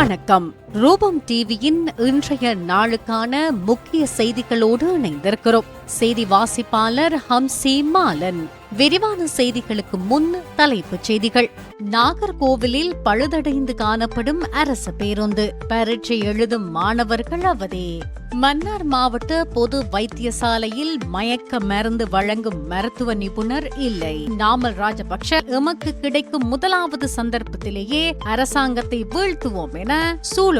வணக்கம். ரூபம் டிவியின் இன்றைய நாளுக்கான முக்கிய செய்திகளோடு இணைந்திருக்கிறோம். செய்தி வாசிப்பாளர் ஹம்சி மாலன். விரிவான செய்திகளுக்கு முன் தலைப்புச் செய்திகள். நாகர்கோவிலில் பழுதடைந்து காணப்படும் அரசு பேருந்து. பரீட்சை எழுதும் மாணவர்கள் அவதே. மன்னார் மாவட்ட பொது வைத்தியசாலையில் மயக்க மருந்து வழங்கும் மருத்துவ நிபுணர் இல்லை. நாமல் ராஜபக்ஷ எமக்கு கிடைக்கும் முதலாவது சந்தர்ப்பத்திலேயே அரசாங்கத்தை வீழ்த்துவோம் என சூழல்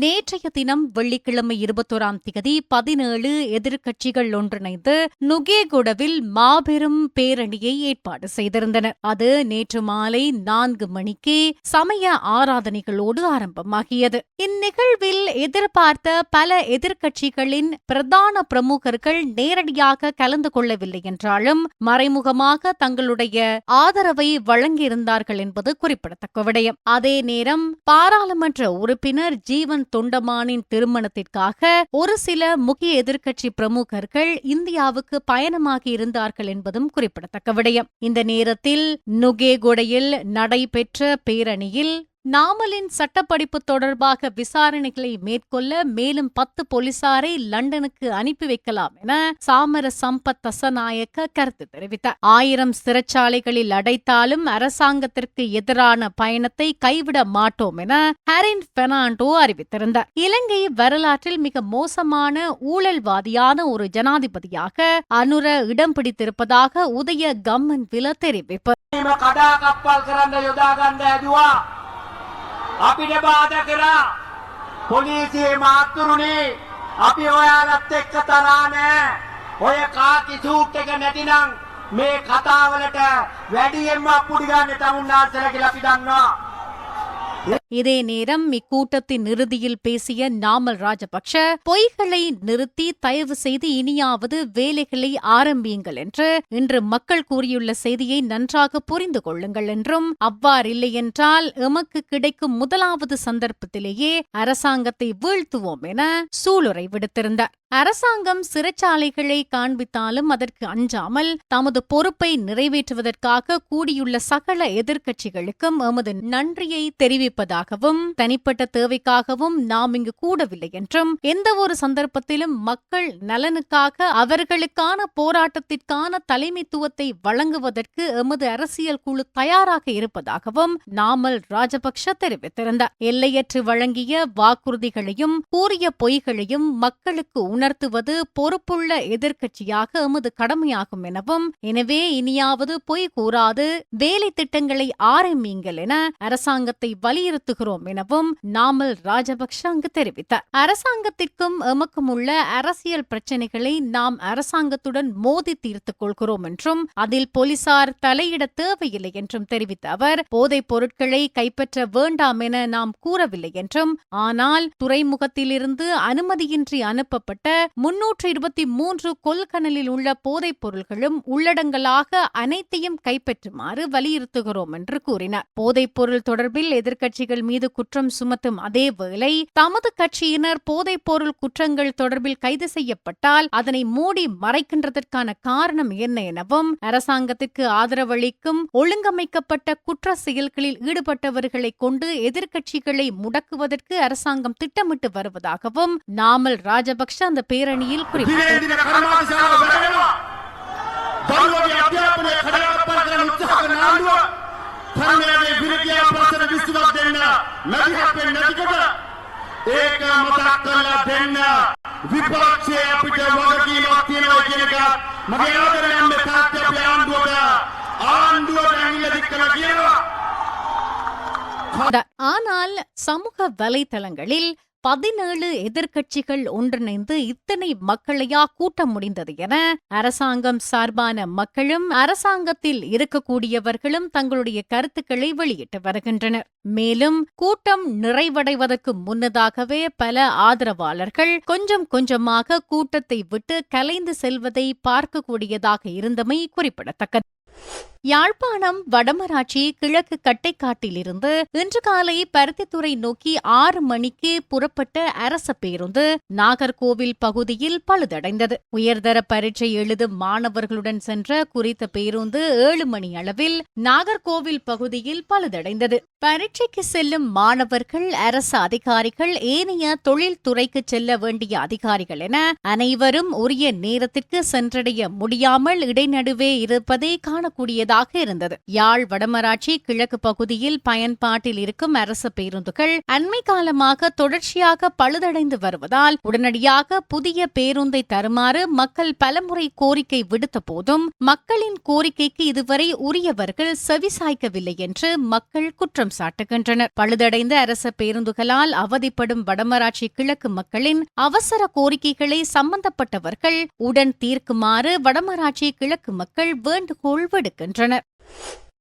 நேற்றைய தினம் வெள்ளிக்கிழமை இருபத்தோராம் திகதி பதினேழு எதிர்க்கட்சிகள் ஒன்றிணைந்து நுகேகுடவில் மாபெரும் பேரணியை ஏற்பாடு செய்திருந்தனர் அது நேற்று மாலை நான்கு மணிக்கு சமய ஆராதனைகளோடு ஆரம்பமாகியது. இந்நிகழ்வில் எதிர்பார்த்த பல எதிர்க்கட்சிகளின் பிரதான பிரமுகர்கள் நேரடியாக கலந்து கொள்ளவில்லை என்றாலும் மறைமுகமாக தங்களுடைய ஆதரவை வழங்கியிருந்தார்கள் என்பது குறிப்பிடத்தக்க விடயம். அதே நேரம் பாராளுமன்ற உறுப்பினர் ஜீவன் தொண்டமானின் திருமணத்திற்காக ஒரு சில முக்கிய எதிர்க்கட்சி பிரமுகர்கள் இந்தியாவுக்கு பயணமாகி இருந்தார்கள் என்பதும் குறிப்பிடத்தக்க விடயம். இந்த நேரத்தில் நுகேகொடையில் நடைபெற்ற பேரணியில் நாமலின் சட்டப்படிப்பு தொடர்பாக விசாரணைகளை மேற்கொள்ள மேலும் பத்து போலீசாரை லண்டனுக்கு அனுப்பி வைக்கலாம் என சாமர சம்பத் தசநாயக்க கருத்து தெரிவித்தார். ஆயிரம் சிறைச்சாலைகளில் அடைத்தாலும் அரசாங்கத்திற்கு எதிரான பயணத்தை கைவிட மாட்டோம் என ஹரின் பெர்னாண்டோ அறிவித்திருந்தார். இலங்கை வரலாற்றில் மிக மோசமான ஊழல்வாதியான ஒரு ஜனாதிபதியாக அனுர இடம் பிடித்திருப்பதாக உதய கம்மன் வில தெரிவிப்பு. අපිට බාධ කරා. පොලිසියේ මාත්තුරුණේ අපි ඔයාලත් එක්ක තරා නෑ. ඔය කාකි සූට් එක නැතිනම් මේ කතාවලට වැඩියෙන්ම අප්පුඩි ගන්න තමුන්නාන්සල කියලා අපි දන්නවා. இதே நேரம் இக்கூட்டத்தின் இறுதியில் பேசிய நாமல் ராஜபக்ஷ பொய்களை நிறுத்தி தயவு செய்து இனியாவது வேலைகளை ஆரம்பியுங்கள் என்று இன்று மக்கள் கூறியுள்ள செய்தியை நன்றாக புரிந்து கொள்ளுங்கள் என்றும் அவ்வாறில்லை என்றால் எமக்கு கிடைக்கும் முதலாவது சந்தர்ப்பத்திலேயே அரசாங்கத்தை வீழ்த்துவோம் என சூளுரை விடுத்திருந்தார். அரசாங்கம் சிறைச்சாலைகளை காண்பித்தாலும் அதற்கு அஞ்சாமல் தமது பொறுப்பை நிறைவேற்றுவதற்காக கூடியுள்ள சகல எதிர்க்கட்சிகளுக்கும் எமது நன்றியை தெரிவிப்பதாகவும் தனிப்பட்ட தேவைக்காகவும் நாம் இங்கு கூடவில்லை என்றும் எந்த ஒரு சந்தர்ப்பத்திலும் மக்கள் நலனுக்காக அவர்களுக்கான போராட்டத்திற்கான தலைமைத்துவத்தை வழங்குவதற்கு எமது அரசியல் குழு தயாராக இருப்பதாகவும் நாமல் ராஜபக்ஷ தெரிவித்திருந்தார். எல்லையற்று வழங்கிய வாக்குறுதிகளையும் கூறிய பொய்களையும் மக்களுக்கு உணர்த்துவது பொறுப்புள்ள எதிர்க்கட்சியாக எமது கடமையாகும் எனவும் எனவே இனியாவது பொய் கூறாது வேலை திட்டங்களை ஆரம்பியுங்கள் என அரசாங்கத்தை வலியுறுத்துகிறோம் எனவும் நாமல் ராஜபக்ஷ அங்கு தெரிவித்தார். அரசாங்கத்திற்கும் எமக்கும் உள்ள அரசியல் பிரச்சினைகளை நாம் அரசாங்கத்துடன் மோதி தீர்த்துக் கொள்கிறோம் என்றும் அதில் போலீசார் தலையிட தேவையில்லை என்றும் தெரிவித்த அவர் போதைப் பொருட்களை கைப்பற்ற வேண்டாம் என நாம் கூறவில்லை என்றும் ஆனால் துறைமுகத்திலிருந்து அனுமதியின்றி அனுப்பப்பட்ட முன்னூற்று இருபத்தி மூன்று கொள்கனலில் உள்ள போதைப் பொருள்களும் உள்ளடங்கலாக அனைத்தையும் கைப்பற்றுமாறு வலியுறுத்துகிறோம் என்று கூறினார். போதைப் பொருள் தொடர்பில் எதிர்க்கட்சிகள் மீது குற்றம் சுமத்தும் அதேவேளை தமது கட்சியினர் போதைப் பொருள் குற்றங்கள் தொடர்பில் கைது செய்யப்பட்டால் அதனை மூடி மறைக்கின்றதற்கான காரணம் என்ன எனவும் அரசாங்கத்திற்கு ஆதரவளிக்கும் ஒழுங்கமைக்கப்பட்ட குற்ற செயல்களில் ஈடுபட்டவர்களை கொண்டு எதிர்க்கட்சிகளை முடக்குவதற்கு அரசாங்கம் திட்டமிட்டு வருவதாகவும் நாமல் ராஜபக்ஷ அந்த பேரணியில் குறிப்பிட்டார். දින දින කර්මාන්තශාලාව වැඩෙනවා දරුවගේ අධ්‍යාපනය කඩාකප්පල් කරන්න උත්සාහ කරන ආණ්ඩුව තරුණයාගේ විරෝධීයාපනසන විසඳුමක් දෙන්න මැදිහත් වෙන්නේ නැතිකොට ඒක මතක් කරලා දෙන්න විපක්ෂයේ අපිට වගකීමක් තියෙනවා කියන එක මගේ ආදරයෙන් මේ තාත්‍ය අපේ ආණ්ඩුවට ආණ්ඩුවට ඇඟිල්ල දික් කරලා කියනවා கொண்டார். ஆனால் சமூக வலைதளங்களில் பதினேழு எதிர்க்கட்சிகள் ஒன்றிணைந்து இத்தனை மக்களையா கூட்ட முடிந்தது என அரசாங்கம் சார்பான மக்களும் அரசாங்கத்தில் இருக்கக்கூடியவர்களும் தங்களுடைய கருத்துக்களை வெளியிட்டு வருகின்றனர். மேலும் கூட்டம் நிறைவடைவதற்கு முன்னதாகவே பல ஆதரவாளர்கள் கொஞ்சம் கொஞ்சமாக கூட்டத்தை விட்டு கலைந்து செல்வதை பார்க்கக்கூடியதாக இருந்தமை குறிப்பிடத்தக்கது. யாழ்ப்பாணம் வடமராட்சி கிழக்கு கட்டைக்காட்டிலிருந்து இன்று காலை பருத்தித்துறை நோக்கி ஆறு மணிக்கு புறப்பட்ட அரச பேருந்து நாகர்கோவில் பகுதியில் பழுதடைந்தது. உயர்தர பரீட்சை எழுதும் மாணவர்களுடன் சென்ற குறித்த பேருந்து ஏழு மணி அளவில் நாகர்கோவில் பகுதியில் பழுதடைந்தது. பரீட்சைக்கு செல்லும் மாணவர்கள் அரசு அதிகாரிகள் ஏனைய தொழில்துறைக்கு செல்ல வேண்டிய அதிகாரிகள் என அனைவரும் உரிய நேரத்திற்கு சென்றடைய முடியாமல் இடைநடுவே இருப்பதை காணக்கூடியது காணக்கூடியதாக இருந்தது. யாழ் வடமராட்சி கிழக்கு பகுதியில் பயன்பாட்டில் இருக்கும் அரசு பேருந்துகள் அண்மை காலமாக தொடர்ச்சியாக பழுதடைந்து வருவதால் உடனடியாக புதிய பேருந்தை தருமாறு மக்கள் பலமுறை கோரிக்கை விடுத்த போதும் மக்களின் கோரிக்கைக்கு இதுவரை உரியவர்கள் செவிசாய்க்கவில்லை என்று மக்கள் குற்றம் சாட்டுகின்றனர். பழுதடைந்த அரச பேருந்துகளால் அவதிப்படும் வடமராட்சி கிழக்கு மக்களின் அவசர கோரிக்கைகளை சம்பந்தப்பட்டவர்கள் உடன் தீர்க்குமாறு வடமராட்சி கிழக்கு மக்கள் வேண்டுகோள் விடுக்கின்றனர். alternate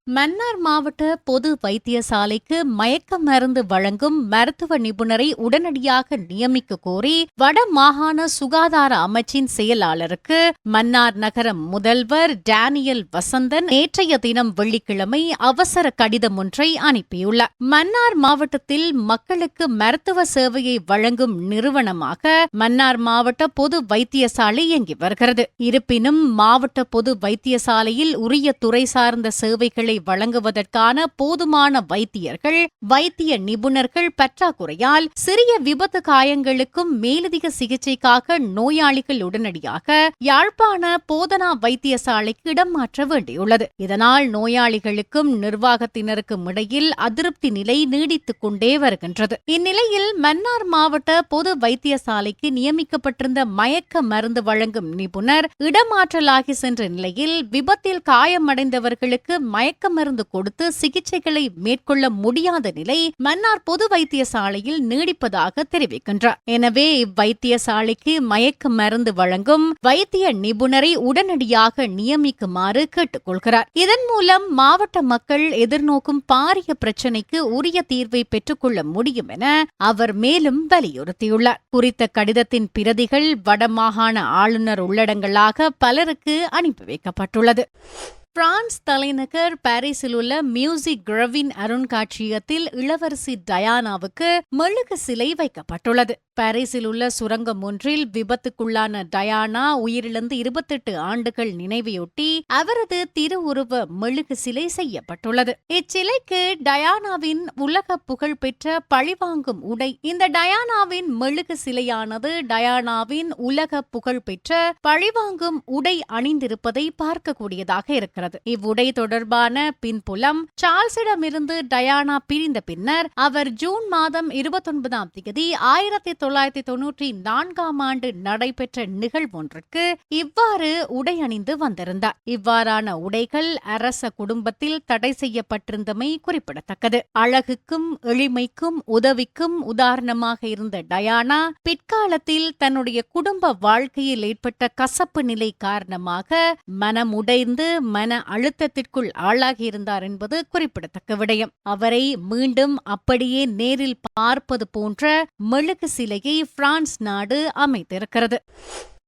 மன்னார் மாவட்ட பொது வைத்தியசாலைக்கு மயக்க மருந்து வழங்கும் மருத்துவ நிபுணரை உடனடியாக நியமிக்க கோரி வட மாகாண சுகாதார அமைச்சின் செயலாளருக்கு மன்னார் நகர முதல்வர் டேனியல் வசந்தன் நேற்றைய தினம் வெள்ளிக்கிழமை அவசர கடிதம் ஒன்றை அனுப்பியுள்ளார். மன்னார் மாவட்டத்தில் மக்களுக்கு மருத்துவ சேவையை வழங்கும் நிறுவனமாக மன்னார் மாவட்ட பொது வைத்தியசாலை இயங்கி வருகிறது. இருப்பினும் மாவட்ட பொது வைத்தியசாலையில் உரிய துறை சார்ந்த சேவைகளை வழங்குவதற்கான போதுமான வைத்தியர்கள் வைத்திய நிபுணர்கள் பற்றாக்குறையால் சிறிய விபத்து காயங்களுக்கும் மேலதிக சிகிச்சைக்காக நோயாளிகள் உடனடியாக யாழ்ப்பாண போதனா வைத்தியசாலைக்கு இடம் மாற்ற வேண்டியுள்ளது. இதனால் நோயாளிகளுக்கும் நிர்வாகத்தினருக்கும் இடையில் அதிருப்தி நிலை நீடித்துக் கொண்டே வருகின்றது. இந்நிலையில் மன்னார் மாவட்ட பொது வைத்தியசாலைக்கு நியமிக்கப்பட்டிருந்த மயக்க மருந்து வழங்கும் நிபுணர் இடமாற்றலாகி சென்ற நிலையில் விபத்தில் காயமடைந்தவர்களுக்கு மயக்க மருந்து கொடுத்து சிகிச்சைகளை மேற்கொள்ள முடியாத நிலை மன்னார் பொது வைத்தியசாலையில் நீடிப்பதாக தெரிவிக்கின்றார். எனவே இவ்வைத்தியசாலைக்கு மயக்க மருந்து வழங்கும் வைத்திய நிபுணரை உடனடியாக நியமிக்குமாறு கேட்டுக்கொள்கிறார். இதன் மூலம் மாவட்ட மக்கள் எதிர்நோக்கும் பாரிய பிரச்சினைக்கு உரிய தீர்வை பெற்றுக்கொள்ள முடியும் என அவர் மேலும் வலியுறுத்தியுள்ளார். குறித்த கடிதத்தின் பிரதிகள் வடமாகாண ஆளுநர் உள்ளடங்களாக பலருக்கு அனுப்பி வைக்கப்பட்டுள்ளது. பிரான்ஸ் தலைநகர் பாரிஸில் உள்ள மியூசிக் கிரவின் அருங்காட்சியகத்தில் இளவரசி டயானாவுக்கு மெழுகு சிலை வைக்கப்பட்டுள்ளது. பாரிஸில் உள்ள சுரங்கம் ஒன்றில் விபத்துக்குள்ளான டயானா உயிரிழந்து இருபத்தெட்டு ஆண்டுகள் நினைவையொட்டி அவரது திருவுருவ மெழுகு சிலை செய்யப்பட்டுள்ளது. இச்சிலைக்கு டயானாவின் உலக புகழ்பெற்ற பழிவாங்கும் உடை. இந்த டயானாவின் மெழுகு சிலையானது டயானாவின் உலக புகழ்பெற்ற பழிவாங்கும் உடை அணிந்திருப்பதை பார்க்கக்கூடியதாக இருக்கிறது. இவ்வுடை தொடர்பான பின்புலம் சார்ல்ஸிடமிருந்து டயானா பிரிந்த பின்னர் அவர் ஜூன் மாதம் இருபத்தொன்பதாம் தேதி ஆயிரத்தி தொள்ளாயிரத்தி தொன்னூற்றி நான்காம் ஆண்டு நடைபெற்ற நிகழ்வொன்றிற்கு இவ்வாறு உடை அணிந்து வந்திருந்தார். இவ்வாறான உடைகள் அரச குடும்பத்தில் தடை செய்யப்பட்டிருந்தமை குறிப்பிடத்தக்கது. அழகுக்கும் எளிமைக்கும் உதவிக்கும் உதாரணமாக இருந்த டயானா பிற்காலத்தில் தன்னுடைய குடும்ப வாழ்க்கையில் ஏற்பட்ட கசப்பு நிலை காரணமாக மனமுடைந்து மன அழுத்தத்திற்குள் ஆளாகியிருந்தார் என்பது குறிப்பிடத்தக்க விடயம். அவரை மீண்டும் அப்படியே நேரில் பார்ப்பது போன்ற மெழுகு சிலையை பிரான்ஸ் நாடு அமைத்திருக்கிறது.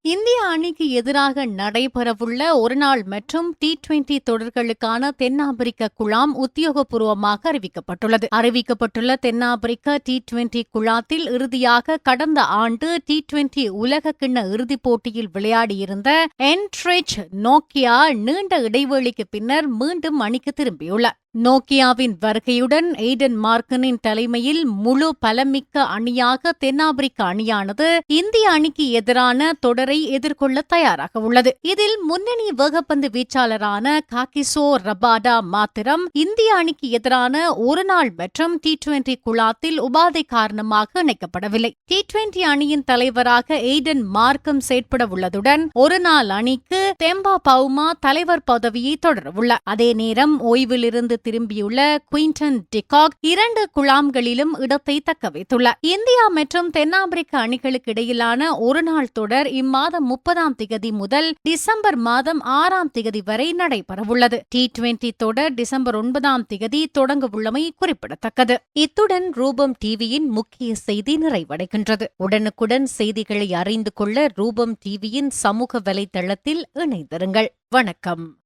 இந்திய அணிக்கு எதிராக நடைபெறவுள்ள ஒருநாள் மற்றும் டி டுவெண்டி தொடர்களுக்கான தென்னாப்பிரிக்க குழாம் உத்தியோகபூர்வமாக அறிவிக்கப்பட்டுள்ளது. அறிவிக்கப்பட்டுள்ள தென்னாப்பிரிக்க டி டுவெண்டி குழாத்தில் இறுதியாக கடந்த ஆண்டு டி டுவெண்டி உலக கிண்ண இறுதிப் போட்டியில் விளையாடியிருந்த என்ட்ரிச் நோக்கியா நீண்ட இடைவெளிக்கு பின்னர் மீண்டும் அணிக்கு திரும்பியுள்ளார். நோக்கியாவின் வருகையுடன் எய்டன் மார்க்கனின் தலைமையில் முழு பலமிக்க அணியாக தென்னாப்பிரிக்க அணியானது இந்திய அணிக்கு எதிரான தொடரை எதிர்கொள்ள தயாராக உள்ளது. இதில் முன்னணி வேகப்பந்து வீச்சாளரான காகிசோ ரபாடா மாத்திரம் இந்திய அணிக்கு எதிரான ஒருநாள் மற்றும் டி டுவெண்டி குழாத்தில் உபாதை காரணமாக இணைக்கப்படவில்லை. டி டுவெண்டி அணியின் தலைவராக எய்டன் மார்க்கம் செயற்பட உள்ளதுடன் ஒருநாள் அணிக்கு தெம்பா பவுமா தலைவர் பதவியை தொடரவுள்ளார் அதே நேரம் ஓய்விலிருந்து திரும்பியுள்ள குயின்டன் டிகாக் இரண்டு குழாம்களிலும் இடத்தை தக்க வைத்துள்ளார். இந்தியா மற்றும் தென்னாப்பிரிக்க அணிகளுக்கு இடையிலான ஒருநாள் தொடர் இம்மாதம் முப்பதாம் திகதி முதல் டிசம்பர் மாதம் ஆறாம் திகதி வரை நடைபெறவுள்ளது. டி டுவெண்டி தொடர் டிசம்பர் ஒன்பதாம் திகதி தொடங்கவுள்ளமை குறிப்பிடத்தக்கது. இத்துடன் ரூபம் டிவியின் முக்கிய செய்தி நிறைவடைகின்றது. உடனுக்குடன் செய்திகளை அறிந்து கொள்ள ரூபம் டிவியின் சமூக வலைதளத்தில் இணைந்திருங்கள். வணக்கம்.